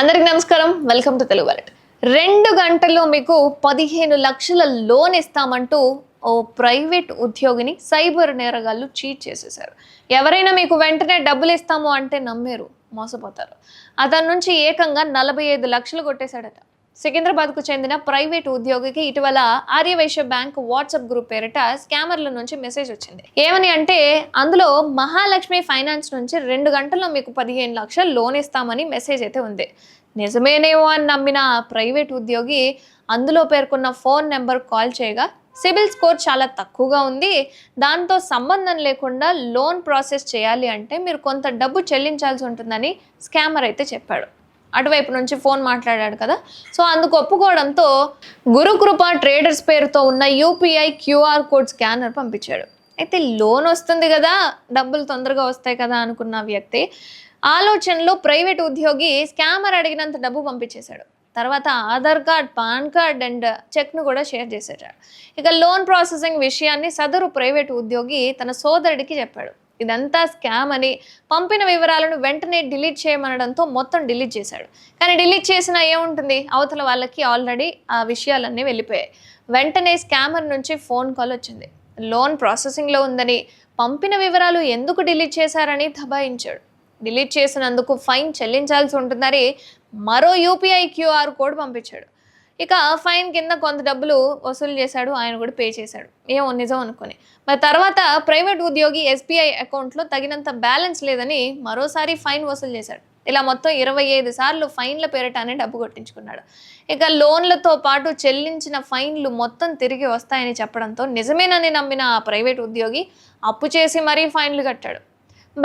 అందరికి నమస్కారం. Welcome to Telugu world రెండు గంటల్లో మీకు పదిహేను లక్షల లోన్ ఇస్తామంటూ ఓ ప్రైవేట్ ఉద్యోగిని సైబర్ నేరగాళ్ళు చీట్ చేసేశారు. ఎవరైనా మీకు వెంటనే డబ్బులు ఇస్తాము అంటే నమ్మేరు మోసపోతారు. అతని నుంచి ఏకంగా నలభై ఐదు లక్షలు కొట్టేశాడట. సికింద్రాబాద్కు చెందిన ప్రైవేట్ ఉద్యోగికి ఇటీవల ఆర్యవైశ్య బ్యాంక్ వాట్సాప్ గ్రూప్ పేరిట స్కామర్ల నుంచి మెసేజ్ వచ్చింది. ఏమని అంటే అందులో మహాలక్ష్మి ఫైనాన్స్ నుంచి రెండు గంటల్లో మీకు పదిహేను లక్షలు లోన్ ఇస్తామని మెసేజ్ అయితే ఉంది. నిజమేనేమో అని నమ్మిన ప్రైవేట్ ఉద్యోగి అందులో పేర్కొన్న ఫోన్ నెంబర్ కాల్ చేయగా సిబిల్ స్కోర్ చాలా తక్కువగా ఉంది. దాంతో సంబంధం లేకుండా లోన్ ప్రాసెస్ చేయాలి అంటే మీరు కొంత డబ్బు చెల్లించాల్సి ఉంటుందని స్కామర్ అయితే చెప్పాడు. అటువైపు నుంచి ఫోన్ మాట్లాడాడు కదా. సో అందుకు ఒప్పుకోవడంతో గురుకృప ట్రేడర్స్ పేరుతో ఉన్న యూపీఐ క్యూఆర్ కోడ్ స్కానర్ పంపించాడు. అయితే లోన్ వస్తుంది కదా డబ్బులు తొందరగా వస్తాయి కదా అనుకున్న వ్యక్తి ఆలోచనలో ప్రైవేట్ ఉద్యోగి స్కామర్ అడిగినంత డబ్బు పంపించేశాడు. తర్వాత Aadhaar card PAN card and చెక్ను కూడా షేర్ చేసేటాడు ఇక లోన్ ప్రాసెసింగ్ విషయాన్ని సదరు ప్రైవేట్ ఉద్యోగి తన సోదరుడికి చెప్పాడు. ఇదంతా స్కామ్ అని పంపిన వివరాలను వెంటనే డిలీట్ చేయమనడంతో మొత్తం డిలీట్ చేశాడు. కానీ డిలీట్ చేసినా ఏముంటుంది? అవతల వాళ్ళకి ఆల్రెడీ ఆ విషయాలన్నీ వెళ్ళిపోయాయి. వెంటనే స్కామర్ నుంచి ఫోన్ కాల్ వచ్చింది. లోన్ ప్రాసెసింగ్లో ఉందని పంపిన వివరాలు ఎందుకు డిలీట్ చేశారని దబాయించాడు. డిలీట్ చేసినందుకు ఫైన్ చెల్లించాల్సి ఉంటుందని మరో యూపీఐ క్యూఆర్ కోడ్ పంపించాడు. ఇక ఫైన్ కింద కొంత డబ్బులు వసూలు చేశాడు ఆయన కూడా పే చేశాడు. ఏమో నిజం అనుకుని. మరి తర్వాత ప్రైవేట్ ఉద్యోగి ఎస్బీఐ అకౌంట్లో తగినంత బ్యాలెన్స్ లేదని మరోసారి ఫైన్ వసూలు చేశాడు. ఇలా మొత్తం ఇరవై ఐదు సార్లు ఫైన్ల పేరిటానే డబ్బు కొట్టించుకున్నాడు. ఇక లోన్లతో పాటు చెల్లించిన ఫైన్లు మొత్తం తిరిగి వస్తాయని చెప్పడంతో నిజమేనని నమ్మిన ఆ ప్రైవేట్ ఉద్యోగి అప్పు చేసి మరీ ఫైన్లు కట్టాడు.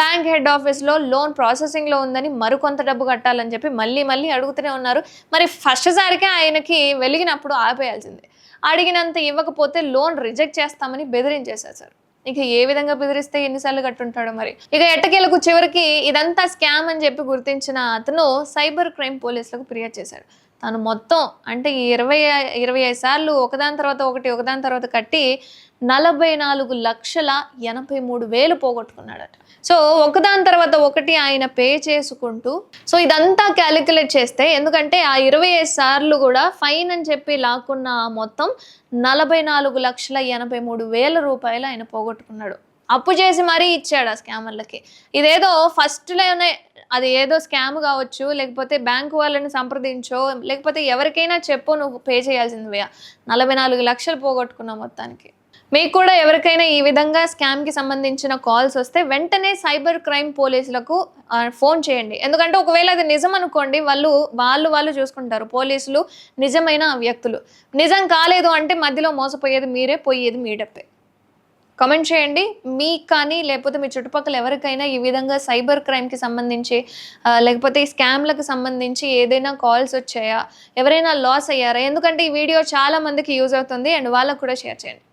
బ్యాంక్ హెడ్ ఆఫీస్లో లోన్ ప్రాసెసింగ్లో ఉందని మరికొంత డబ్బు కట్టాలని చెప్పి మళ్ళీ మళ్ళీ అడుగుతూనే ఉన్నారు. మరి ఫస్ట్ సారికే ఆయనకి వెలిగినప్పుడు ఆపేయాల్సిందే. అడిగినంత ఇవ్వకపోతే లోన్ రిజెక్ట్ చేస్తామని బెదిరించేశారు సార్. ఇక ఏ విధంగా బెదిరిస్తే ఎన్నిసార్లు కట్టుంటాడో మరి? ఇక ఎట్టకేలకు చివరికి ఇదంతా స్కామ్ అని చెప్పి గుర్తించిన అతను సైబర్ క్రైమ్ పోలీసులకు ఫిర్యాదు చేశాడు. తను మొత్తం అంటే ఇరవై ఇరవై ఐదు సార్లు ఒకదాని తర్వాత ఒకటి ఒకదాని తర్వాత కట్టి నలభై నాలుగు లక్షల ఎనభై మూడు వేలు పోగొట్టుకున్నాడట. సో ఒకదాని తర్వాత ఒకటి ఆయన పే చేసుకుంటూ సో ఇదంతా క్యాలిక్యులేట్ చేస్తే ఎందుకంటే ఆ ఇరవై ఐదు సార్లు కూడా ఫైన్ అని చెప్పి లాక్కున్న ఆ మొత్తం నలభై నాలుగు లక్షల ఎనభై మూడు వేల రూపాయలు ఆయన పోగొట్టుకున్నాడు. అప్పు చేసి మరీ ఇచ్చాడు ఆ స్కామర్లకి. ఇదేదో ఫస్ట్లోనే అది ఏదో స్కామ్ కావచ్చు లేకపోతే బ్యాంకు వాళ్ళని సంప్రదించో లేకపోతే ఎవరికైనా చెప్పు నువ్వు పే చేయాల్సింది నలభై నాలుగు లక్షలు పోగొట్టుకున్నావు మొత్తానికి. మీకు కూడా ఎవరికైనా ఈ విధంగా స్కామ్కి సంబంధించిన కాల్స్ వస్తే వెంటనే సైబర్ క్రైమ్ పోలీసులకు ఫోన్ చేయండి. ఎందుకంటే ఒకవేళ అది నిజం అనుకోండి వాళ్ళు వాళ్ళు వాళ్ళు చూసుకుంటారు. పోలీసులు నిజమైన వ్యక్తులు. నిజం కాలేదు అంటే మధ్యలో మోసపోయేది మీరే పోయేది మీ డప్పే కమెంట్ చేయండి. మీకు కానీ లేకపోతే మీ చుట్టుపక్కల ఎవరికైనా ఈ విధంగా సైబర్ క్రైమ్కి సంబంధించి లేకపోతే ఈ స్కామ్లకు సంబంధించి ఏదైనా కాల్స్ వచ్చాయా? ఎవరైనా లాస్ అయ్యారా? ఎందుకంటే ఈ వీడియో చాలా మందికి యూజ్ అవుతుంది అండ్ వాళ్ళకు కూడా షేర్ చేయండి.